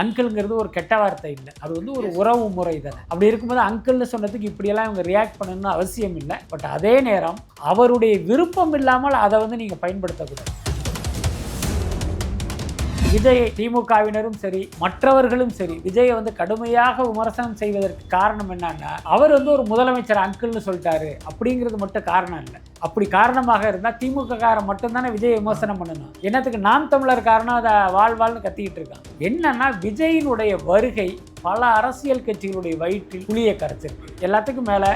அங்கிள்ங்கிறது ஒரு கெட்ட வார்த்தை இல்லை. அது வந்து ஒரு உறவு முறை தானே. அப்படி இருக்கும்போது அங்கிள்னு சொன்னதுக்கு இப்படியெல்லாம் இவங்க ரியாக்ட் பண்ணணும்னு அவசியம் இல்லை. பட் அதே நேரம் அவருடைய விருப்பம் இல்லாமல் அதை வந்து நீங்கள் பயன்படுத்தக்கூடாது. விஜய் திமுகவினரும் சரி மற்றவர்களும் சரி விஜயை வந்து கடுமையாக விமர்சனம் செய்வதற்கு காரணம் என்னன்னா அவர் வந்து ஒரு முதலமைச்சர் அங்கிள்னு சொல்லிட்டாரு. அப்படிங்கிறது மட்டும் காரணம் இல்லை. அப்படி காரணமாக இருந்தால் திமுக காரன் மட்டும்தானே விஜய் விமர்சனம் பண்ணணும். என்னத்துக்கு நாம் தமிழர் காரணம்? அதை வாழ்வாள்னு கத்திக்கிட்டு இருக்கான். என்னன்னா விஜயினுடைய வருகை பல அரசியல் கட்சிகளுடைய வயிற்றில் புளிய கரைச்சிருக்கு. எல்லாத்துக்கும் மேலே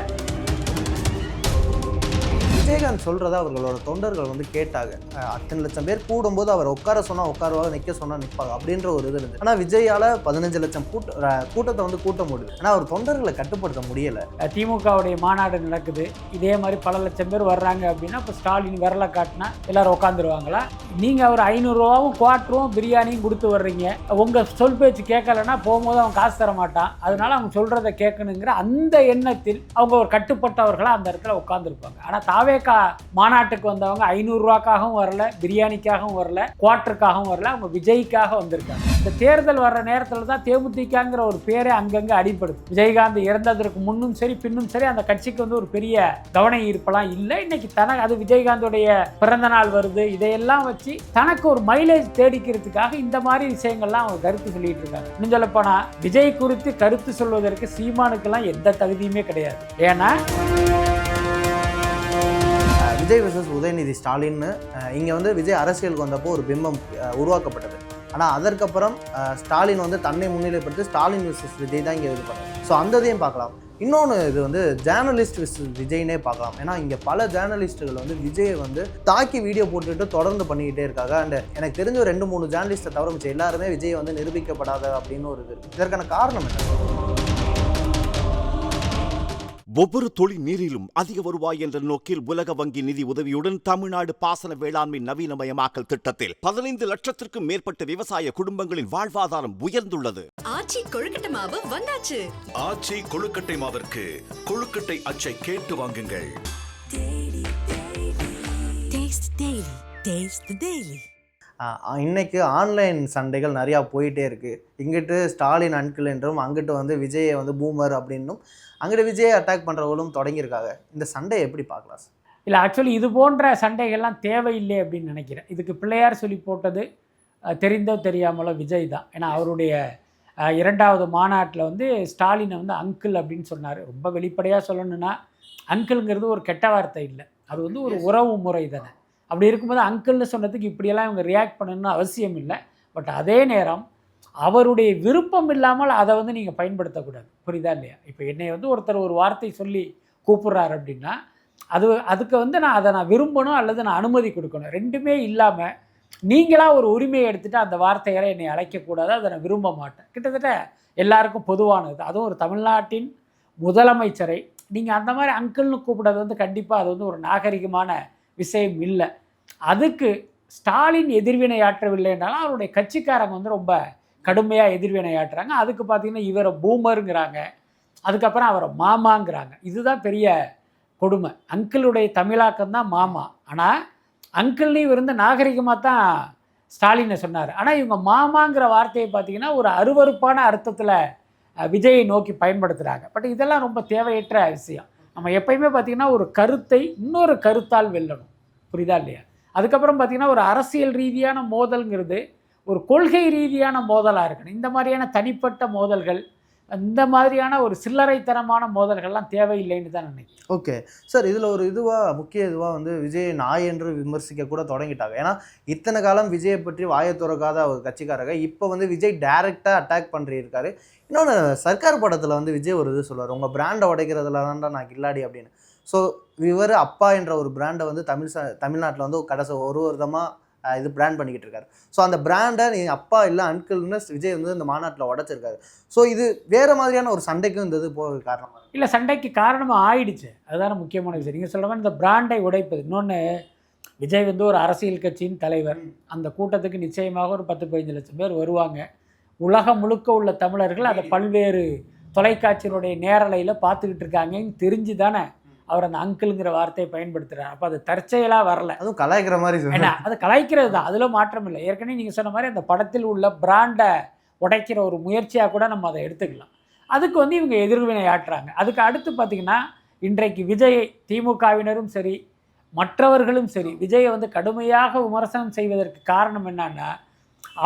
விஜயகாந்த் சொல்கிறத அவர்களோட தொண்டர்கள் வந்து கேட்டாங்க. அத்தனை லட்சம் பேர் கூடும்போது அவர் உட்கார சொன்னால் உட்காருவாங்க நிற்க சொன்னால் நிற்பாங்க அப்படின்ற ஒரு இது இருந்தது. ஆனால் விஜயால் பதினஞ்சு லட்சம் கூட்ட கூட்டத்தை வந்து கூட்ட முடியுது ஆனால் அவர் தொண்டர்களை கட்டுப்படுத்த முடியல. திமுகவுடைய மாநாடு நடக்குது. இதே மாதிரி பல லட்சம் பேர் வர்றாங்க அப்படின்னா இப்போ ஸ்டாலின் விரலை காட்டினா எல்லாரும் உட்காந்துருவாங்களா நீங்கள் ஒரு ஐநூறுரூவாவும் குவாட்டரும் பிரியாணியும் கொடுத்து வர்றீங்க. உங்கள் சொல் பேச்சு கேட்கலன்னா போகும்போது அவன் காசு தர மாட்டான். அதனால அவங்க சொல்கிறத கேட்கணுங்கிற அந்த எண்ணத்தில் அவங்க ஒரு கட்டுப்பட்டவர்களாக அந்த இடத்துல உட்காந்துருப்பாங்க ஆனால் தாவே தாவேக்கா மாநாட்டுக்கு வந்தவங்க ஐநூறுரூவாக்காகவும் வரல பிரியாணிக்காகவும் வரல குவாட்டருக்காகவும் வரல அவங்க விஜய்க்காக வந்திருக்காங்க. இந்த தேர்தல் வர்ற நேரத்தில் தான் தேமுதிகங்கிற ஒரு பேரே அங்கங்கே அடிப்படுது விஜயகாந்த் இறந்ததற்கு முன்னும் சரி பின்னும் சரி அந்த கட்சிக்கு வந்து ஒரு பெரிய கவன ஈர்ப்பெல்லாம் இல்லை. இன்னைக்கு தனக்கு அது விஜயகாந்தோடைய பிறந்த நாள் வருது. இதையெல்லாம் வச்சு தனக்கு ஒரு மைலேஜ் தேடிக்கிறதுக்காக இந்த மாதிரி விஷயங்கள்லாம் அவங்க கருத்து சொல்லிட்டு இருக்காங்க இன்னும் சொல்லப்போனால் விஜய் குறித்து கருத்து சொல்வதற்கு சீமானுக்கெல்லாம் எந்த தகுதியுமே கிடையாது. ஏன்னா விஜய் விசஸ் உதயநிதி ஸ்டாலின்னு இங்கே வந்து விஜய் அரசியலுக்கு வந்தப்போ ஒரு பிம்பம் உருவாக்கப்பட்டது. ஆனால் அதற்கப்புறம் ஸ்டாலின் வந்து தன்னை முன்னிலைப்படுத்தி ஸ்டாலின் விசஸ் விஜய் தான் இங்கே இது ஸோ அந்த இதையும் பார்க்கலாம். இன்னொன்று இது வந்து ஜேர்னலிஸ்ட் விஸ் விஜய்னே பார்க்கலாம். ஏன்னா இங்கே பல ஜேர்னலிஸ்ட்டுகள் வந்து விஜயை வந்து தாக்கி வீடியோ போட்டுட்டு தொடர்ந்து பண்ணிக்கிட்டே இருக்காங்க. அண்ட் எனக்கு தெரிஞ்ச ஒரு ரெண்டு மூணு ஜேர்னலிஸ்ட்டை தவிர மிச்சம் எல்லாருமே விஜய் வந்து நிரூபிக்கப்படாத அப்படின்னு ஒரு இது இதற்கான காரணம் என்ன? ஒவ்வொரு தொழில் நீரிலும் அதிக வருவாய் என்ற நோக்கில் உலக வங்கி நிதி உதவியுடன் தமிழ்நாடு பாசன வேளாண்மை நவீனமயமாக்கல் திட்டத்தில் பதினைந்து லட்சத்திற்கும் மேற்பட்ட விவசாய குடும்பங்களின் வாழ்வாதாரம் உயர்ந்துள்ளது. ஆச்சி கொழுக்கட்டை மாவு வந்தாச்சு. ஆச்சி கொழுக்கட்டை மாவிற்கு கொழுக்கட்டை அச்சை கேட்டு வாங்குங்கள். டேஸ்ட் டெய்லி இன்னைக்கு ஆன்லைன் சண்டைகள் நிறையா போயிட்டே இருக்குது இங்கிட்டு ஸ்டாலின் அன்கிள் என்றும் அங்கிட்டு வந்து விஜயை வந்து பூமர் அப்படின்னும் அங்கிட்டு விஜயை அட்டாக் பண்ணுறவங்களும் தொடங்கியிருக்காங்க. இந்த சண்டையை எப்படி பார்க்கலாம் சார் இல்லை ஆக்சுவலி இது போன்ற சண்டைகள்லாம் தேவையில்லை அப்படின்னு நினைக்கிறேன். இதுக்கு பிள்ளையார் சொல்லி போட்டது தெரிந்தோ தெரியாமலோ விஜய் தான். ஏன்னா அவருடைய இரண்டாவது மாநாட்டில் வந்து ஸ்டாலினை வந்து அங்கிள் அப்படின்னு சொன்னார். ரொம்ப வெளிப்படையாக சொல்லணும்னா அங்கிள்ங்கிறது ஒரு கெட்ட வார்த்தை இல்லை. அது வந்து ஒரு உறவு முறை தானே. அப்படி இருக்கும்போது அங்கிள்னு சொன்னதுக்கு இப்படியெல்லாம் இவங்க ரியாக்ட் பண்ணணும்னு அவசியம் இல்லை. பட் அதே நேரம் அவருடைய விருப்பம் இல்லாமல் அதை வந்து நீங்கள் பயன்படுத்தக்கூடாது. புரியுதா இல்லையா? இப்போ என்னை வந்து ஒருத்தர் ஒரு வார்த்தை சொல்லி கூப்பிட்றாரு அப்படின்னா அது அதுக்கு வந்து நான் அதை நான் விரும்பணும் அல்லது நான் அனுமதி கொடுக்கணும். ரெண்டுமே இல்லாமல் நீங்களாக ஒரு உரிமையை எடுத்துகிட்டு அந்த வார்த்தைகளை என்னை அழைக்கக்கூடாது. அதை நான் விரும்ப மாட்டேன். கிட்டத்தட்ட எல்லாருக்கும் பொதுவானது. அதுவும் ஒரு தமிழ்நாட்டின் முதலமைச்சரை நீங்கள் அந்த மாதிரி அங்கிள்னு கூப்பிட்றது வந்து கண்டிப்பாக அது வந்து ஒரு நாகரிகமான விஷயம் இல்லை. அதுக்கு ஸ்டாலின் எதிர்வினையாற்றவில்லை என்றாலும் அவருடைய கட்சிக்காரங்க வந்து ரொம்ப கடுமையாக எதிர்வினை ஆற்றுறாங்க அதுக்கு பார்த்தீங்கன்னா இவரை பூமருங்கிறாங்க. அதுக்கப்புறம் அவரை மாமாங்கிறாங்க. இதுதான் பெரிய கொடுமை. அங்கிளுடைய தமிழாக்கம் தான் மாமா. ஆனால் அங்கிள்னு இவர் வந்து நாகரிகமாக தான் ஸ்டாலினை சொன்னார். ஆனால் இவங்க மாமாங்கிற வார்த்தையை பார்த்தீங்கன்னா ஒரு அருவருப்பான அர்த்தத்தில் விஜயை நோக்கி பயன்படுத்துகிறாங்க பட் இதெல்லாம் ரொம்ப தேவையற்ற விஷயம். நம்ம எப்பயுமே பார்த்தீங்கன்னா ஒரு கருத்தை இன்னொரு கருத்தால் வெல்லணும். புரியுதா இல்லையா? அதுக்கப்புறம் பார்த்திங்கன்னா ஒரு அரசியல் ரீதியான மோதல்ங்கிறது ஒரு கொள்கை ரீதியான மோதலாக இருக்கணும். இந்த மாதிரியான தனிப்பட்ட மோதல்கள் இந்த மாதிரியான ஒரு சில்லறைத்தனமான மோதல்கள்லாம் தேவையில்லைன்னு தான் நினைக்கிறேன். ஓகே. சார் இதில் ஒரு இதுவாக முக்கிய இதுவாக வந்து விஜய் நாய் என்று விமர்சிக்க கூட தொடங்கிட்டாங்க. ஏன்னா இத்தனை காலம் விஜயை பற்றி வாயை துறக்காத ஒரு கட்சிக்காரங்க இப்போ வந்து விஜய் டைரெக்டாக அட்டாக் பண்ணியிருக்காரு இன்னொன்று சர்க்கார் படத்தில் வந்து விஜய் ஒரு இது சொல்லுவார் உங்கள் பிராண்டை உடைக்கிறதுல தான்டா நான் கில்லாடி அப்படின்னு. ஸோ இவர் அப்பா என்ற ஒரு பிராண்டை வந்து தமிழ் ச தமிழ்நாட்டில் வந்து கடைசி ஒரு வருடமாக இது பிராண்ட் பண்ணிக்கிட்டு இருக்காரு ஸோ அந்த பிராண்டை நீ அப்பா இல்லை அன்கிள்னு விஜய் வந்து இந்த மாநாட்டில் உடைச்சிருக்காரு. ஸோ இது வேறு மாதிரியான ஒரு சண்டைக்கும் இந்த இது போக காரணமாக இல்லை சண்டைக்கு காரணமாக ஆயிடுச்சு. அதுதான முக்கியமான விஷயம். நீங்கள் சொல்கிற மாதிரி இந்த பிராண்டை உடைப்பது. இன்னொன்று விஜய் வந்து ஒரு அரசியல் கட்சியின் தலைவர். அந்த கூட்டத்துக்கு நிச்சயமாக ஒரு பத்து பதினஞ்சு லட்சம் பேர் வருவாங்க. உலகம் முழுக்க உள்ள தமிழர்கள் அதை பல்வேறு தொலைக்காட்சியினுடைய நேரலையில் பார்த்துக்கிட்டு இருக்காங்கன்னு தெரிஞ்சு தானே அவர் அந்த அங்கிள்ங்கிற வார்த்தையை பயன்படுத்துகிறார் அப்போ அது தற்செயலாக வரல. அதுவும் கலாய்க்கிற மாதிரி ஏன்னா அது கலாய்க்கிறது தான். அதில் மாற்றம் இல்லை. ஏற்கனவே நீங்கள் சொன்ன மாதிரி அந்த படத்தில் உள்ள பிராண்டை உடைக்கிற ஒரு முயற்சியாக கூட நம்ம அதை எடுத்துக்கலாம். அதுக்கு வந்து இவங்க எதிர்வினை ஆற்றுறாங்க அதுக்கு அடுத்து பார்த்திங்கன்னா இன்றைக்கு விஜயை திமுகவினரும் சரி மற்றவர்களும் சரி விஜயை வந்து கடுமையாக விமர்சனம் செய்வதற்கு காரணம் என்னன்னா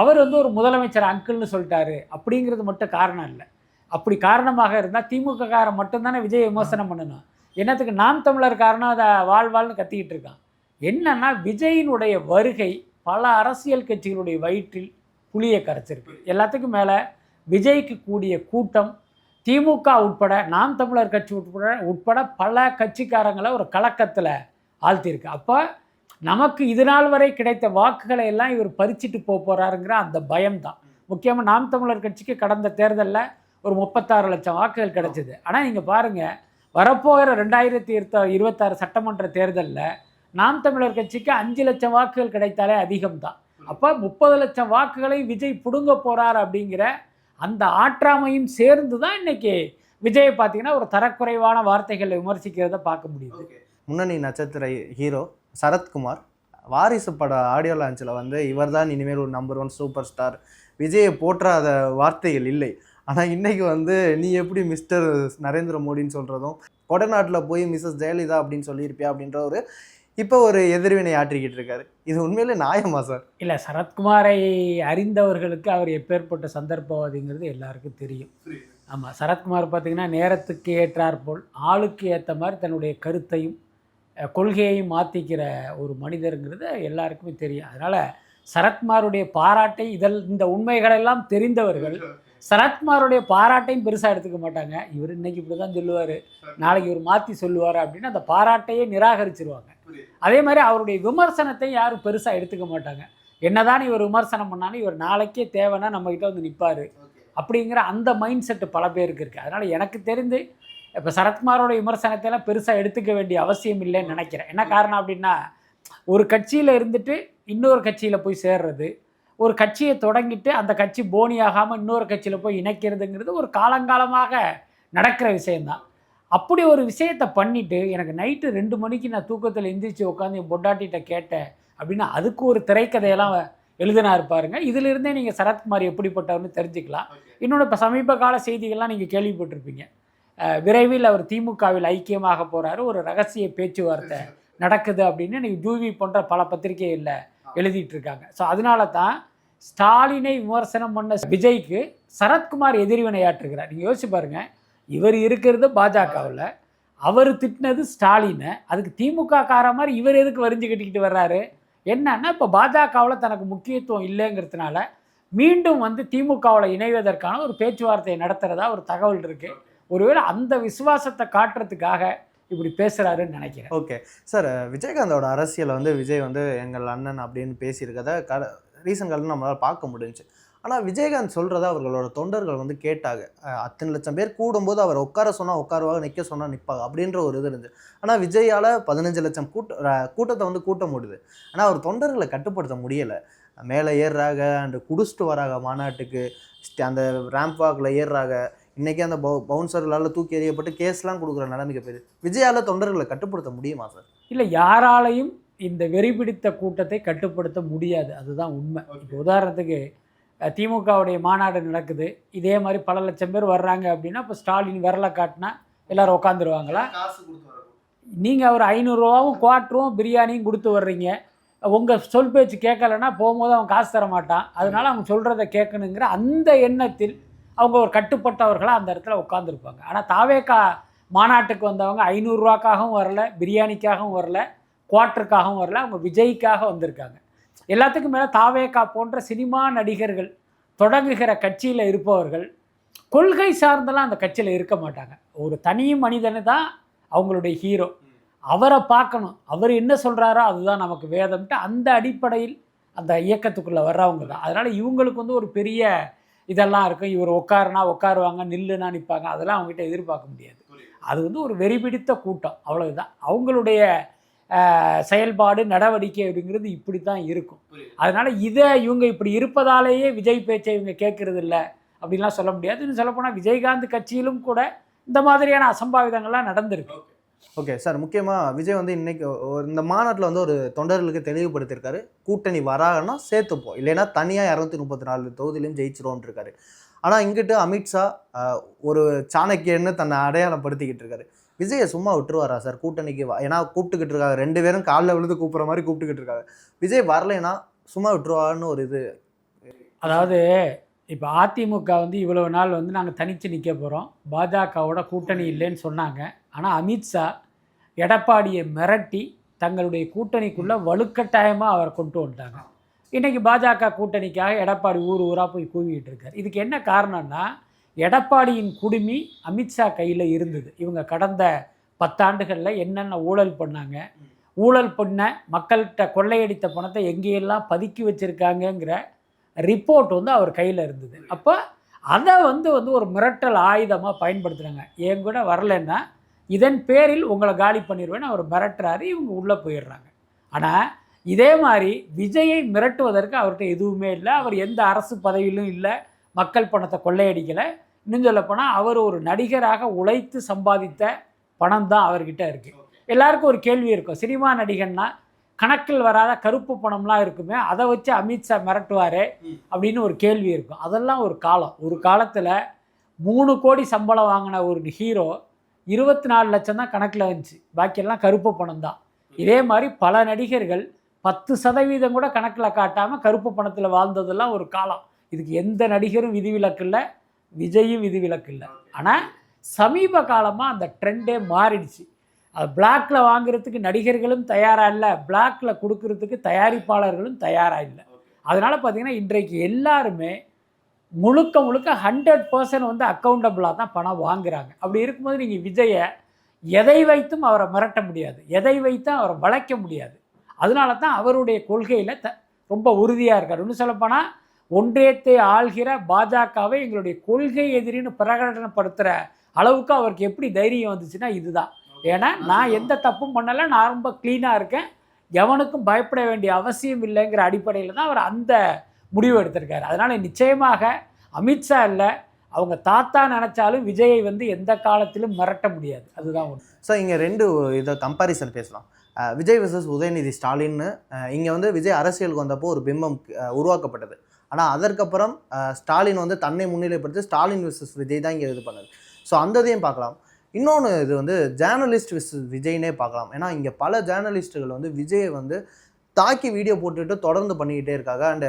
அவர் வந்து ஒரு முதலமைச்சர் அங்கிள்னு சொல்லிட்டாரு. அப்படிங்கிறது மட்டும் காரணம் இல்லை. அப்படி காரணமாக இருந்தால் திமுக காரன் மட்டும்தானே விஜயை விமர்சனம் பண்ணணும். என்னத்துக்கு நாம் தமிழர் காரணம் அதை வாழ்வாள்னு கத்திக்கிட்டு இருக்கான். என்னன்னா விஜயினுடைய வருகை பல அரசியல் கட்சிகளுடைய வயிற்றில் புளியை கரைச்சிருக்கு. எல்லாத்துக்கும் மேலே விஜய்க்கு கூடிய கூட்டம் திமுக உட்பட நாம் தமிழர் கட்சி உட்பட உட்பட பல கட்சிக்காரங்களை ஒரு கலக்கத்தில் ஆழ்த்தியிருக்கு. அப்போ நமக்கு இது நாள் வரை கிடைத்த வாக்குகளை எல்லாம் இவர் பறிச்சிட்டு போக போகிறாருங்கிற அந்த பயம்தான். முக்கியமாக நாம் தமிழர் கட்சிக்கு கடந்த தேர்தலில் ஒரு முப்பத்தாறு லட்சம் வாக்குகள் கிடைச்சிது. ஆனால் நீங்கள் பாருங்கள் வரப்போகிற ரெண்டாயிரத்தி இருத்த இருபத்தாறு சட்டமன்ற தேர்தலில் நாம் தமிழர் கட்சிக்கு அஞ்சு லட்சம் வாக்குகள் கிடைத்தாலே அதிகம்தான். அப்போ முப்பது லட்சம் வாக்குகளை விஜய் பிடுங்க போகிறார் அப்படிங்கிற அந்த ஆற்றாமையும் சேர்ந்து தான் இன்னைக்கு விஜயை பார்த்தீங்கன்னா ஒரு தரக்குறைவான வார்த்தைகளை விமர்சிக்கிறத பார்க்க முடியுது. முன்னணி நட்சத்திர ஹீரோ சரத்குமார் வாரிசு பட ஆடியோ லான்ச்சில் வந்து இவர் தான் இனிமேல் ஒரு நம்பர் ஒன் சூப்பர் ஸ்டார் விஜயை போற்றாத வார்த்தைகள் இல்லை. ஆனால் இன்றைக்கி வந்து நீ எப்படி மிஸ்டர் நரேந்திர மோடின்னு சொல்கிறதும் கொடநாட்டில் போய் மிஸ்ஸஸ் ஜெயலலிதா அப்படின்னு சொல்லியிருப்பியா அப்படின்ற ஒரு இப்போ ஒரு எதிர்வினை ஆற்றிக்கிட்டு இருக்காரு. இது உண்மையிலே நியாயமா சார்? இல்லை சரத்குமாரை அறிந்தவர்களுக்கு அவர் எப்பேற்பட்ட சந்தர்ப்பவாதிங்கிறது எல்லாருக்கும் தெரியும். ஆமாம் சரத்குமார் பார்த்தீங்கன்னா நேரத்துக்கு ஏற்றாற்போல் ஆளுக்கு ஏற்ற மாதிரி தன்னுடைய கருத்தையும் கொள்கையையும் மாற்றிக்கிற ஒரு மனிதருங்கிறது எல்லாருக்குமே தெரியும். அதனால் சரத்குமாருடைய பாராட்டை இதழ் இந்த உண்மைகளெல்லாம் தெரிந்தவர்கள் சரத்குமாருடைய பாராட்டையும் பெருசாக எடுத்துக்க மாட்டாங்க. இவர் இன்னைக்கு இப்படி தான் சொல்லுவார். நாளைக்கு இவர் மாற்றி சொல்லுவார் அப்படின்னு அந்த பாராட்டையே நிராகரிச்சிருவாங்க. அதே மாதிரி அவருடைய விமர்சனத்தை யாரும் பெருசாக எடுத்துக்க மாட்டாங்க. என்னதான் இவர் விமர்சனம் பண்ணாலும் இவர் நாளைக்கே தேவைன்னா நம்மக்கிட்ட வந்து நிற்பார் அப்படிங்கிற அந்த மைண்ட் செட்டு பல பேருக்கு இருக்குது அதனால் எனக்கு தெரிந்து இப்போ சரத்குமாரோட விமர்சனத்தை எல்லாம் பெருசாக எடுத்துக்க வேண்டிய அவசியம் இல்லைன்னு நினைக்கிறேன். என்ன காரணம் அப்படின்னா ஒரு கட்சியில் இருந்துட்டு இன்னொரு கட்சியில் போய் சேர்றது ஒரு கட்சியை தொடங்கிட்டு அந்த கட்சி போனி ஆகாமல் இன்னொரு கட்சியில் போய் இணைக்கிறதுங்கிறது ஒரு காலங்காலமாக நடக்கிற விஷயந்தான் அப்படி ஒரு விஷயத்தை பண்ணிட்டு எனக்கு நைட்டு ரெண்டு மணிக்கு நான் தூக்கத்தில் எந்திரிச்சு உட்காந்து என் பொண்டாட்டிகிட்ட கேட்டேன் அப்படின்னா அதுக்கு ஒரு திரைக்கதையெல்லாம் எழுதினா இருப்பாருங்க இதிலிருந்தே நீங்கள் சரத்குமார் எப்படிப்பட்டவர்னு தெரிஞ்சுக்கலாம். இன்னொன்று இப்போ சமீப கால செய்திகள்லாம் நீங்கள் கேள்விப்பட்டிருப்பீங்க. விரைவில் அவர் திமுகவில் ஐக்கியமாக போகிறாரு ஒரு ரகசிய பேச்சுவார்த்தை நடக்குது அப்படின்னு இன்னைக்கு ஜூவி போன்ற பல பத்திரிகைகளில் எழுதிட்டு இருக்காங்க ஸோ அதனால தான் ஸ்டாலினை விமர்சனம் பண்ண விஜய்க்கு சரத்குமார் எதிர்வினையாற்றுகிறார் நீங்கள் யோசிச்சு பாருங்க இவர் இருக்கிறது பாஜகவில் அவர் திட்டினது ஸ்டாலினை அதுக்கு திமுக கார மாதிரி இவர் எதுக்கு வரிஞ்சு கட்டிக்கிட்டு வர்றாரு? என்னன்னா இப்போ பாஜகவில் தனக்கு முக்கியத்துவம் இல்லைங்கிறதுனால மீண்டும் வந்து திமுகவில் இணைவதற்கான ஒரு பேச்சுவார்த்தையை நடத்துகிறதா ஒரு தகவல் இருக்குது ஒருவேளை அந்த விசுவாசத்தை காட்டுறதுக்காக இப்படி பேசுகிறாருன்னு நினைக்கிறேன். ஓகே. சார் விஜயகாந்தோட அரசியலை வந்து விஜய் வந்து எங்கள் அண்ணன் அப்படின்னு பேசியிருக்கத க ரீசன் காலம் நம்மளால் பார்க்க முடிஞ்சுச்சு. ஆனால் விஜயகாந்த் சொல்கிறத அவர்களோட தொண்டர்கள் வந்து கேட்டாங்க. அத்தனை லட்சம் பேர் கூடும்போது அவர் உட்கார சொன்னால் உட்காருவாங்க நிற்க சொன்னால் நிற்பாங்க அப்படின்ற ஒரு இது இருந்துச்சு. ஆனால் விஜயால் பதினஞ்சு லட்சம் கூட்ட கூட்டத்தை வந்து கூட்ட முடியுது. ஆனால் அவர் தொண்டர்களை கட்டுப்படுத்த முடியலை. மேலே ஏறுறாங்க அண்டு குடிச்சிட்டு வராங்க மாநாட்டுக்கு அந்த ரேம்ப் வாக்கில் ஏறுறாங்க இன்றைக்கி அந்த பவு பவுன்சர்களால் தூக்கி எறியப்பட்டு கேஸ்லாம் கொடுக்குற நிலைமைக்கு போயிடுது விஜயால தொண்டர்களை கட்டுப்படுத்த முடியுமா சார்? இல்லை யாராலையும் இந்த வெறி பிடித்த கூட்டத்தை கட்டுப்படுத்த முடியாது. அதுதான் உண்மை. இப்போ உதாரணத்துக்கு திமுகவுடைய மாநாடு நடக்குது. இதே மாதிரி பல லட்சம் பேர் வர்றாங்க அப்படின்னா இப்போ ஸ்டாலின் விரலை காட்டினா எல்லாரும் உட்காந்துருவாங்களா? நீங்கள் ஒரு ஐநூறுரூவாவும் குவாட்டரும் பிரியாணியும் கொடுத்து வர்றீங்க. உங்கள் சொல் பேச்சு கேட்கலன்னா போகும்போது அவன் காசு தர மாட்டான் அதனால அவங்க சொல்கிறத கேட்கணுங்கிற அந்த எண்ணத்தில் அவங்க ஒரு கட்டுப்பட்டவர்களாக அந்த இடத்துல உட்காந்துருப்பாங்க ஆனால் தாவேக்கா மாநாட்டுக்கு வந்தவங்க ஐநூறுரூவாக்காகவும் வரல பிரியாணிக்காகவும் வரல குவார்ட்டருக்காகவும் வரல அவங்க விஜய்க்காக வந்திருக்காங்க. எல்லாத்துக்கும் மேலே தாவேக்கா போன்ற சினிமா நடிகர்கள் தொடங்குகிற கட்சியில் இருப்பவர்கள் கொள்கை சார்ந்தெல்லாம் அந்த கட்சியில் இருக்க மாட்டாங்க. ஒரு தனி மனிதனு தான் அவங்களுடைய ஹீரோ. அவரை பார்க்கணும். அவர் என்ன சொல்கிறாரோ அதுதான் நமக்கு வேதம்ட்டு அந்த அடிப்படையில் அந்த இயக்கத்துக்குள்ளே வர்றவங்க தான். அதனால் இவங்களுக்கு வந்து ஒரு பெரிய இதெல்லாம் இருக்கும். இவர் உட்காருனா உட்காருவாங்க நில்லுனா நிற்பாங்க அதெல்லாம் அவங்ககிட்ட எதிர்பார்க்க முடியாது. அது வந்து ஒரு வெறி பிடித்த கூட்டம். அவ்வளவுதான். அவங்களுடைய செயல்பாடு நடவடிக்கை அப்படிங்கிறது இப்படி தான் இருக்கும் அதனால் இதை இவங்க இப்படி இருப்பதாலேயே விஜய் பேச்சை இவங்க கேட்கறது இல்லை அப்படின்லாம் சொல்ல முடியாது. இன்னும் சொல்லப்போனால் விஜயகாந்த் கட்சியிலும் கூட இந்த மாதிரியான அசம்பாவிதங்கள்லாம் நடந்திருக்கு. ஓகே சார் முக்கியமாக விஜய் வந்து இன்னைக்கு இந்த மாநாட்டில் வந்து ஒரு தொண்டர்களுக்கு தெளிவுபடுத்தியிருக்காரு. கூட்டணி வராங்கன்னா சேர்த்துப்போம். இல்லைன்னா தனியாக இரநூத்தி முப்பத்தி நாலு தொகுதியிலையும் ஜெயிச்சிருவோம்னு இருக்காரு ஆனால் இங்கிட்டு அமித்ஷா ஒரு சாணக்கியன்னு தன்னை அடையாளப்படுத்திக்கிட்டு இருக்காரு. விஜயை சும்மா விட்டுருவாரா சார் கூட்டணிக்கு வா ஏன்னா கூப்பிட்டுக்கிட்டு இருக்காங்க. ரெண்டு பேரும் காலில் விழுந்து கூப்பிட்ற மாதிரி கூப்பிட்டுக்கிட்டு இருக்காங்க. விஜய் வரலைன்னா சும்மா விட்டுருவான்னு ஒரு இது. அதாவது இப்போ அதிமுக வந்து இவ்வளவு நாள் வந்து நாங்கள் தனித்து நிற்க போகிறோம் பாஜகவோட கூட்டணி இல்லைன்னு சொன்னாங்க. ஆனால் அமித்ஷா எடப்பாடியை மிரட்டி தங்களுடைய கூட்டணிக்குள்ளே வலுக்கட்டாயமாக அவர் கொண்டு வந்துட்டாங்க. இன்றைக்கி பாஜக கூட்டணிக்காக எடப்பாடி ஊர் ஊராக போய் கூவிக்கிட்டு இருக்கார். இதுக்கு என்ன காரணம்னா எடப்பாடியின் குடுமி அமித்ஷா கையில் இருந்தது. இவங்க கடந்த பத்தாண்டுகளில் என்னென்ன ஊழல் பண்ணாங்க ஊழல் பண்ண மக்கள்கிட்ட கொள்ளையடித்த பணத்தை எங்கேயெல்லாம் பதுக்கி வச்சுருக்காங்கங்கிற ரிப்போர்ட் வந்து அவர் கையில் இருந்தது. அப்போ அதை வந்து வந்து ஒரு மிரட்டல் ஆயுதமாக பயன்படுத்துகிறாங்க என் கூட வரலைன்னா இதன் பேரில் உங்களை காலி பண்ணிடுவேன்னு அவர் மிரட்டுறாரு இவங்க உள்ளே போயிடுறாங்க. ஆனால் இதே மாதிரி விஜயை மிரட்டுவதற்கு அவர்கிட்ட எதுவுமே இல்லை. அவர் எந்த அரசு பதவியிலும் இல்லை. மக்கள் பணத்தை கொள்ளையடிக்கலை. இன்னும் சொல்லப்போனால் அவர் ஒரு நடிகராக உழைத்து சம்பாதித்த பணம் தான் அவர்கிட்ட இருக்குது எல்லாருக்கும் ஒரு கேள்வி இருக்கும். சினிமா நடிகன்னா கணக்கில் வராத கருப்பு பணம்லாம் இருக்குமே அதை வச்சு அமித்ஷா மிரட்டுவார் அப்படின்னு ஒரு கேள்வி இருக்கும். அதெல்லாம் ஒரு காலம். ஒரு காலத்தில் மூணு கோடி சம்பளம் வாங்கின ஒரு ஹீரோ இருபத்தி நாலு லட்சம் தான் கணக்கில் வந்துச்சு பாக்கியெல்லாம் கருப்பு பணம் தான். இதே மாதிரி பல நடிகர்கள் பத்து சதவீதம் கூட கணக்கில் காட்டாமல் கருப்பு பணத்தில் வாழ்ந்ததெல்லாம் ஒரு காலம். இதுக்கு எந்த நடிகரும் விதிவிலக்கு இல்லை விஜயும் விதிவிலக்கு இல்லை ஆனால் சமீப காலமாக அந்த ட்ரெண்டே மாறிடுச்சு. அது பிளாக்ல வாங்குறதுக்கு நடிகர்களும் தயாராக இல்லை பிளாக்ல கொடுக்கறதுக்கு தயாரிப்பாளர்களும் தயாராக இல்லை. அதனால் பார்த்தீங்கன்னா இன்றைக்கு எல்லாருமே முழுக்க முழுக்க ஹண்ட்ரட் பர்சன்ட் வந்து அக்கௌண்டபிளாக தான் பணம் வாங்குறாங்க. அப்படி இருக்கும்போது நீங்கள் விஜயை எதை வைத்தும் அவரை மிரட்ட முடியாது. எதை வைத்தும் அவரை வளைக்க முடியாது. அதனால தான் அவருடைய கொள்கையில் த ரொம்ப உறுதியாக இருக்கார். இன்னும் சொல்லப்போனால் ஒன்றியத்தை ஆள்கிற பாஜகவை எங்களுடைய கொள்கை எதிரின்னு பிரகடனப்படுத்துகிற அளவுக்கு அவருக்கு எப்படி தைரியம் வந்துச்சுன்னா இதுதான். ஏன்னா நான் எந்த தப்பும் பண்ணலை. நான் ரொம்ப க்ளீனாக இருக்கேன். எவனுக்கும் பயப்பட வேண்டிய அவசியம் இல்லைங்கிற அடிப்படையில் தான் அவர் அந்த முடிவு எடுத்திருக்காரு. அதனால் நிச்சயமாக அமித்ஷா இல்லை அவங்க தாத்தா நினச்சாலும் விஜயை வந்து எந்த காலத்திலும் மிரட்ட முடியாது. அதுதான் ஒன்று ஸோ இங்கே ரெண்டு இதை கம்பாரிசன் பேசலாம். விஜய் விசஸ் உதயநிதி ஸ்டாலின்னு இங்கே வந்து விஜய் அரசியலுக்கு வந்தப்போ ஒரு பிம்பம் உருவாக்கப்பட்டது. ஆனால் அதற்கப்புறம் ஸ்டாலின் வந்து தன்னை முன்னிலைப்படுத்தி ஸ்டாலின் விசஸ் விஜய் தான் இங்கே இது பண்ணது. ஸோ அந்த இதையும் பார்க்கலாம். இன்னொன்று இது வந்து ஜேர்னலிஸ்ட் விஸ் விஜய்னே பார்க்கலாம். ஏன்னா இங்கே பல ஜேர்னலிஸ்ட்டுகள் வந்து விஜயை வந்து தாக்கி வீடியோ போட்டுட்டு தொடர்ந்து பண்ணிக்கிட்டே இருக்காங்க. அண்டு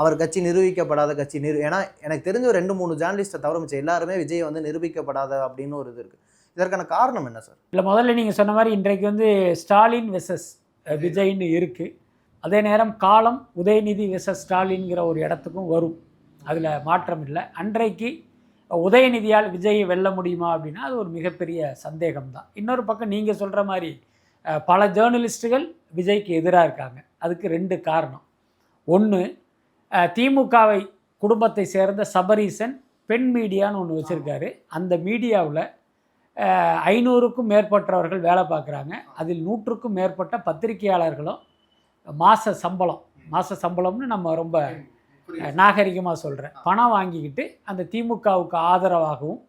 அவர் கட்சி நிரூபிக்கப்படாத கட்சி நிரு ஏன்னா எனக்கு தெரிஞ்ச ஒரு ரெண்டு மூணு ஜேர்னலிஸ்ட்டை தவிர மிச்சம் எல்லாருமே விஜய் வந்து நிரூபிக்கப்படாத அப்படின்னு ஒரு இது இருக்குது இதற்கான காரணம் என்ன சார்? இல்லை முதல்ல நீங்கள் சொன்ன மாதிரி இன்றைக்கு வந்து ஸ்டாலின் வெசஸ் விஜய்னு இருக்குது அதே நேரம் காலம் உதயநிதி வெசஸ் ஸ்டாலின்ங்கிற ஒரு இடத்துக்கும் வரும். அதில் மாற்றம் இல்லை. அன்றைக்கு உதயநிதியால் விஜயை வெல்ல முடியுமா அப்படின்னா அது ஒரு மிகப்பெரிய சந்தேகம் தான் இன்னொரு பக்கம் நீங்கள் சொல்கிற மாதிரி பல ஜேர்னலிஸ்ட்டுகள் விஜய்க்கு எதிராக இருக்காங்க. அதுக்கு ரெண்டு காரணம். ஒன்று திமுகவை குடும்பத்தை சேர்ந்த சபரீசன் பெண் மீடியான்னு ஒன்று வச்சுருக்காரு. அந்த மீடியாவில் ஐநூறுக்கும் மேற்பட்டவர்கள் வேலை பார்க்குறாங்க. அதில் நூற்றுக்கும் மேற்பட்ட பத்திரிகையாளர்களும் மாத சம்பளம். மாத சம்பளம்னு நம்ம ரொம்ப நாகரிகமாக சொல்கிறேன் பணம் வாங்கிக்கிட்டு அந்த திமுகவுக்கு ஆதரவாகவும்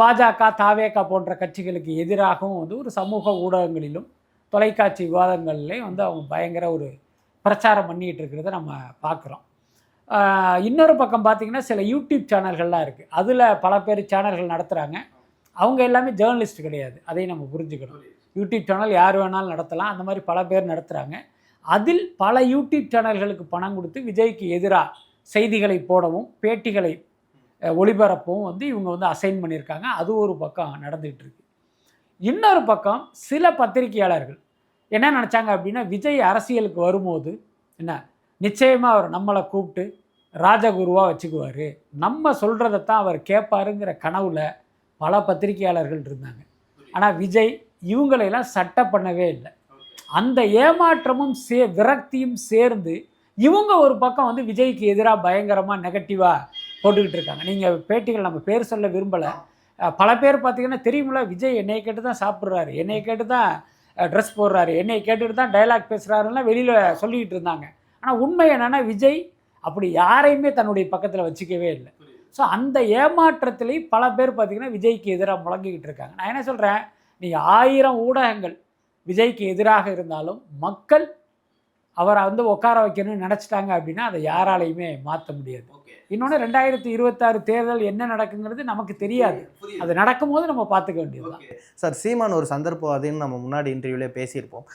பாஜக தாவேகா போன்ற கட்சிகளுக்கு எதிராகவும் வந்து ஒரு சமூக ஊடகங்களிலும் தொலைக்காட்சி விவாதங்கள்லேயும் வந்து அவங்க பயங்கர ஒரு பிரச்சாரம் பண்ணிகிட்டு இருக்கிறத நம்ம பார்க்குறோம். இன்னொரு பக்கம் பார்த்திங்கன்னா சில யூடியூப் சேனல்கள்லாம் இருக்குது அதில் பல பேர் சேனல்கள் நடத்துகிறாங்க அவங்க எல்லாமே ஜேர்னலிஸ்ட் கிடையாது. அதையும் நம்ம புரிஞ்சுக்கணும். யூடியூப் சேனல் யார் வேணாலும் நடத்தலாம். அந்த மாதிரி பல பேர் நடத்துகிறாங்க அதில் பல யூடியூப் சேனல்களுக்கு பணம் கொடுத்து விஜய்க்கு எதிராக செய்திகளை போடவும் பேட்டிகளை ஒளிபரப்பும் வந்து இவங்க வந்து அசைன் பண்ணியிருக்காங்க. அது ஒரு பக்கம் நடந்துகிட்டு இருக்கு இன்னொரு பக்கம் சில பத்திரிகையாளர்கள் என்ன நினச்சாங்க அப்படின்னா விஜய் அரசியலுக்கு வரும்போது என்ன நிச்சயமாக அவர் நம்மளை கூப்பிட்டு ராஜகுருவாக வச்சுக்குவார். நம்ம சொல்கிறதைத்தான் அவர் கேட்பாருங்கிற கனவுல பல பத்திரிகையாளர்கள் இருந்தாங்க. ஆனால் விஜய் இவங்களையெல்லாம் சட்டை பண்ணவே இல்லை. அந்த ஏமாற்றமும் சே விரக்தியும் சேர்ந்து இவங்க ஒரு பக்கம் வந்து விஜய்க்கு எதிராக பயங்கரமாக நெகட்டிவாக போட்டுக்கிட்டு இருக்காங்க. நீங்கள் பேட்டிகள் நம்ம பேர் சொல்ல விரும்பலை. பல பேர் பார்த்தீங்கன்னா தெரியுமில விஜய் என்னை கேட்டு தான் சாப்பிட்றாரு. என்னை கேட்டு தான் ட்ரெஸ் போடுறாரு. என்னை கேட்டுட்டு தான் டைலாக் பேசுகிறாருலாம் வெளியில் சொல்லிக்கிட்டு இருந்தாங்க. ஆனால் உண்மை என்னென்னா விஜய் அப்படி யாரையுமே தன்னுடைய பக்கத்தில் வச்சுக்கவே இல்லை. ஸோ அந்த ஏமாற்றத்திலேயும் பல பேர் பார்த்தீங்கன்னா விஜய்க்கு எதிராக முழங்கிக்கிட்டு இருக்காங்க. நான் என்ன சொல்கிறேன் நீங்கள் ஆயிரம் ஊடகங்கள் விஜய்க்கு எதிராக இருந்தாலும் மக்கள் அவரை வந்து உட்கார வைக்கணும்னு நினச்சிட்டாங்க அப்படின்னா அதை யாராலையுமே மாற்ற முடியாது. இன்னொன்று ரெண்டாயிரத்தி இருபத்தாறு தேர்தல் என்ன நடக்குங்கிறது நமக்கு தெரியாது. அது நடக்கும்போது நம்ம பார்த்துக்க வேண்டியதுதான். சார் சீமான் ஒரு சந்தர்ப்பவாதின்னு நம்ம முன்னாடி இன்டர்வியூலே பேசியிருப்போம்.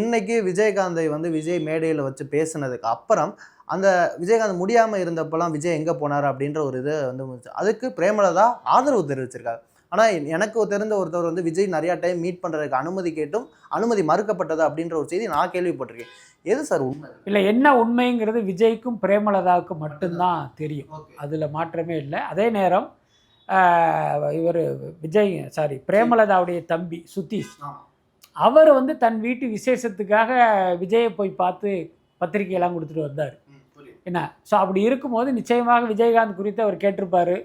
இன்னைக்கு விஜயகாந்தை வந்து விஜய் மேடையில் வச்சு பேசுனதுக்கு அப்புறம் அந்த விஜயகாந்த் முடியாமல் இருந்தப்பெல்லாம் விஜய் எங்கே போனார் அப்படின்ற ஒரு இது வந்து. அதுக்கு பிரேமலதா ஆதரவு தெரிவிச்சிருக்காங்க ஆனால் எனக்கு தெரிந்த ஒருத்தவர் வந்து விஜய் நிறையா டைம் மீட் பண்ணுறதுக்கு அனுமதி கேட்டும் அனுமதி மறுக்கப்பட்டது அப்படின்ற ஒரு செய்தி நான் கேள்விப்பட்டிருக்கேன். எது சார் உண்மை? இல்லை என்ன உண்மைங்கிறது விஜய்க்கும் பிரேமலதாவுக்கும் மட்டும்தான் தெரியும். அதில் மாற்றமே இல்லை. அதே நேரம் இவர் விஜய் சாரி பிரேமலதாவுடைய தம்பி சுதீஷ். அவர் வந்து தன் வீட்டு விசேஷத்துக்காக விஜயை போய் பார்த்து பத்திரிக்கையெல்லாம் கொடுத்துட்டு வந்தார். என்ன? ஸோ அப்படி இருக்கும்போது நிச்சயமாக விஜயகாந்த் குறித்து அவர் கேட்டிருப்பாரு.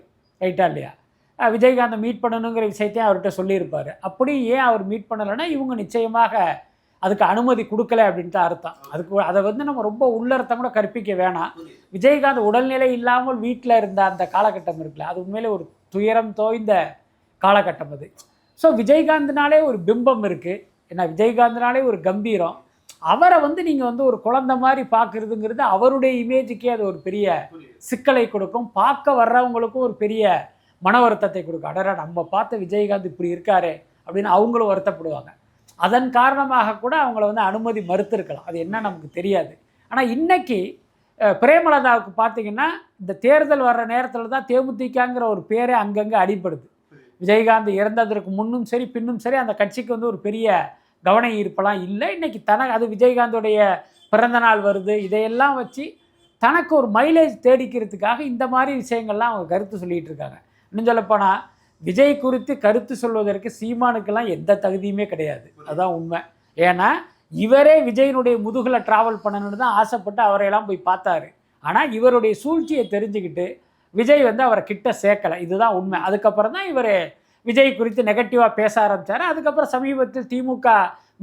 ரைட்டா இல்லையா? விஜயகாந்தை மீட் பண்ணணுங்கிற விஷயத்தையும் அவர்கிட்ட சொல்லியிருப்பாரு. அப்படி ஏன் அவர் மீட் பண்ணலைன்னா இவங்க நிச்சயமாக அதுக்கு அனுமதி கொடுக்கல அப்படின்ட்டு அர்த்தம். அதுக்கு அதை வந்து நம்ம ரொம்ப உள்ளர்த்தம் கூட கற்பிக்க வேணாம். விஜயகாந்த் உடல்நிலை இல்லாமல் வீட்டில் இருந்த அந்த காலகட்டம் இருக்குல்ல அது உண்மையிலே ஒரு துயரம் தோய்ந்த காலகட்டம் அது. ஸோ விஜயகாந்த்னாலே ஒரு பிம்பம் இருக்குது ஏன்னா விஜயகாந்த்னாலே ஒரு கம்பீரம். அவரை வந்து நீங்கள் வந்து ஒரு குழந்தை மாதிரி பார்க்குறதுங்கிறது அவருடைய இமேஜுக்கே அது ஒரு பெரிய சிக்கலை கொடுக்கும். பார்க்க வர்றவங்களுக்கும் ஒரு பெரிய மன வருத்தத்தை கொடுக்கும். அடரா நம்ம பார்த்த விஜயகாந்த் இப்படி இருக்காரு அப்படின்னு அவங்களும் வருத்தப்படுவாங்க. அதன் காரணமாக கூட அவங்கள வந்து அனுமதி மறுத்திருக்கலாம். அது என்ன நமக்கு தெரியாது. ஆனால் இன்றைக்கி பிரேமலதாவுக்கு பார்த்தீங்கன்னா இந்த தேர்தல் வர்ற நேரத்தில் தான் தேமுதிகங்கிற ஒரு பேரே அங்கங்கே அடிபடுது. விஜயகாந்த் இறந்ததற்கு முன்னும் சரி பின்னும் சரி அந்த கட்சிக்கு வந்து ஒரு பெரிய கவன ஈர்ப்பெல்லாம் இல்லை. இன்றைக்கி தன அது விஜயகாந்தோடைய பிறந்த நாள் வருது. இதையெல்லாம் வச்சு தனக்கு ஒரு மைலேஜ் தேடிக்கிறதுக்காக இந்த மாதிரி விஷயங்கள்லாம் அவங்க கருத்து சொல்லிகிட்டு இருக்காங்க. இன்னும் சொல்லப்போனால் விஜய் குறித்து கருத்து சொல்வதற்கு சீமானுக்கெல்லாம் எந்த தகுதியுமே கிடையாது. அதுதான் உண்மை. ஏன்னா இவரே விஜயனுடைய முதுகில் ட்ராவல் பண்ணணும்னு தான் ஆசைப்பட்டு அவரையெல்லாம் போய் பார்த்தாரு. ஆனால் இவருடைய சூழ்ச்சியை தெரிஞ்சுக்கிட்டு விஜய் வந்து அவரை கிட்ட சேர்க்கலை. இதுதான் உண்மை. அதுக்கப்புறம் தான் இவர் விஜய் குறித்து நெகட்டிவாக பேச ஆரம்பித்தார் அதுக்கப்புறம் சமீபத்தில் திமுக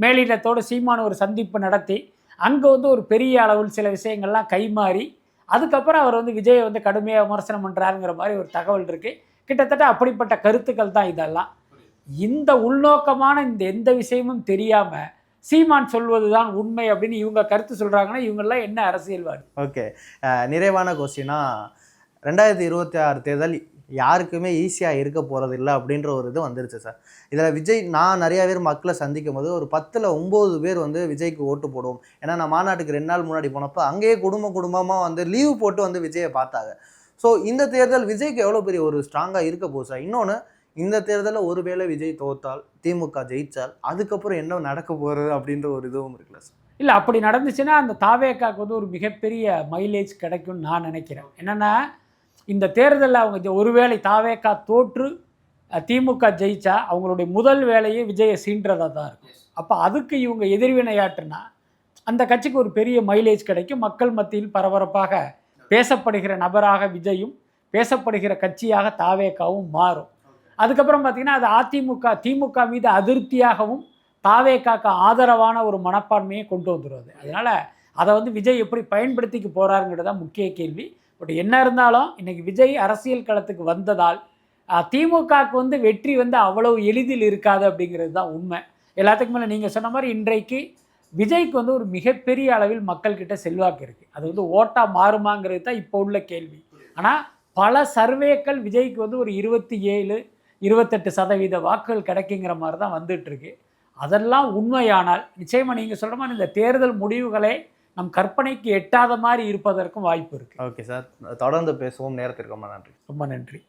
மேலிடத்தோடு சீமான் ஒரு சந்திப்பு நடத்தி அங்கே வந்து ஒரு பெரிய அளவில் சில விஷயங்கள்லாம் கைமாறி அதுக்கப்புறம் அவர் வந்து விஜயை வந்து கடுமையாக விமர்சனம் பண்ணுறாருங்கிற மாதிரி ஒரு தகவல் இருக்குது கிட்டத்தட்ட அப்படிப்பட்ட கருத்துக்கள் தான் இதெல்லாம். இந்த உள்நோக்கமான இந்த எந்த விஷயமும் தெரியாமல் சீமான் சொல்வது தான் உண்மை அப்படின்னு இவங்க கருத்து சொல்கிறாங்கன்னா இவங்கெல்லாம் என்ன அரசியல்வாதி? ஓகே. நிறைவான கொஸ்டினா ரெண்டாயிரத்தி இருபத்தி ஆறு தேர்தல் யாருக்குமே ஈஸியாக இருக்க போகிறது இல்லை அப்படின்ற ஒரு இது வந்துருச்சு சார். இதில் விஜய் நான் நிறைய பேர் மக்களை சந்திக்கும் போது ஒரு பத்தில் ஒம்பது பேர் வந்து விஜய்க்கு ஓட்டு போடுவோம். ஏன்னா நான் மாநாட்டுக்கு ரெண்டு நாள் முன்னாடி போனப்போ அங்கேயே குடும்ப குடும்பமாக வந்து லீவு போட்டு வந்து விஜயை பார்த்தாங்க. ஸோ இந்த தேர்தல் விஜய்க்கு எவ்வளோ பெரிய ஒரு ஸ்ட்ராங்காக இருக்க போகுது சார் இன்னொன்று இந்த தேர்தலில் ஒருவேளை விஜய் தோத்தால் திமுக ஜெயிச்சால் அதுக்கப்புறம் என்ன நடக்க போகிறது அப்படின்ற ஒரு இதுவும் இருக்குல்ல சார் இல்லை அப்படி நடந்துச்சுன்னா அந்த தாவேக்காக்கு வந்து ஒரு மிகப்பெரிய மைலேஜ் கிடைக்கும்னு நான் நினைக்கிறேன். என்னென்னா இந்த தேர்தலில் அவங்க ஒருவேளை தாவேக்கா தோற்று திமுக ஜெயிச்சா அவங்களுடைய முதல் வேலையே விஜயை சீன்றதாக தான் இருக்கும். அப்போ அதுக்கு இவங்க எதிர்வினையாற்றுனா அந்த கட்சிக்கு ஒரு பெரிய மைலேஜ் கிடைக்கும். மக்கள் மத்தியில் பரபரப்பாக பேசப்படுகிற நபராக விஜயும் பேசப்படுகிற கட்சியாக தாவேக்காவும் மாறும். அதுக்கப்புறம் பார்த்திங்கன்னா அது அதிமுக திமுக மீது அதிருப்தியாகவும் தாவேக்காக்கு ஆதரவான ஒரு மனப்பான்மையை கொண்டு வந்துடுவது அதனால் அதை வந்து விஜய் எப்படி பயன்படுத்திக்க போகிறாருங்கிறது தான் முக்கிய கேள்வி. பட் என்ன இருந்தாலும் இன்றைக்கி விஜய் அரசியல் களத்துக்கு வந்ததால் திமுகவுக்கு வந்து வெற்றி வந்து அவ்வளவு எளிதில் இருக்காது அப்படிங்கிறது தான் உண்மை. எல்லாத்துக்கும் மேலே நீங்கள் சொன்ன மாதிரி இன்றைக்கு விஜய்க்கு வந்து ஒரு மிகப்பெரிய அளவில் மக்கள்கிட்ட செல்வாக்கு இருக்குது அது வந்து ஓட்டா மாறுமாங்கிறது தான் இப்போ உள்ள கேள்வி. ஆனால் பல சர்வேக்கள் விஜய்க்கு வந்து ஒரு இருபத்தி ஏழு இருபத்தெட்டு சதவீத வாக்குகள் கிடைக்குங்கிற மாதிரி தான் வந்துட்டு இருக்கு. அதெல்லாம் உண்மையானால் நிச்சயமாக நீங்கள் சொல்கிற மாதிரி இந்த தேர்தல் முடிவுகளே நம் கற்பனைக்கு எட்டாத மாதிரி இருப்பதற்கும் வாய்ப்பு இருக்குது ஓகே சார். தொடர்ந்து பேசுவோம். நேரத்திற்கு ரொம்ப நன்றி. ரொம்ப நன்றி.